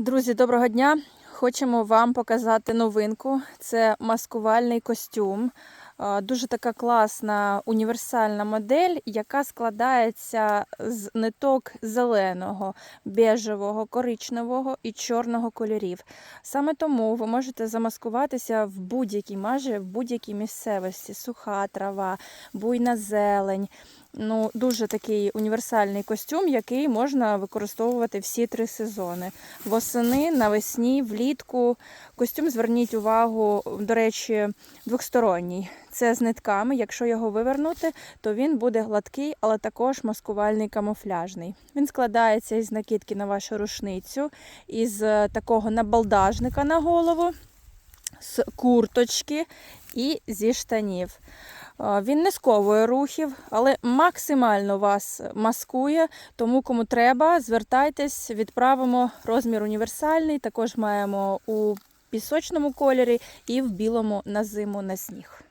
Друзі, доброго дня! Хочемо вам показати новинку. Це маскувальний костюм. Дуже така класна універсальна модель, яка складається з ниток зеленого, бежевого, коричневого і чорного кольорів. Саме тому ви можете замаскуватися в будь-якій майже в будь-якій місцевості: суха трава, буйна зелень. Ну, дуже такий універсальний костюм, який можна використовувати всі три сезони. Восени, навесні, влітку. Костюм зверніть увагу, до речі, двосторонній. Це з нитками. Якщо його вивернути, то він буде гладкий, але також маскувальний камуфляжний. Він складається із накидки на вашу рушницю, із е, такого набалдажника на голову, з курточки і зі штанів. Він не сковує рухів, але максимально вас маскує. Тому, кому треба, звертайтесь, відправимо розмір універсальний. Також маємо у пісочному кольорі і в білому на зиму на сніг.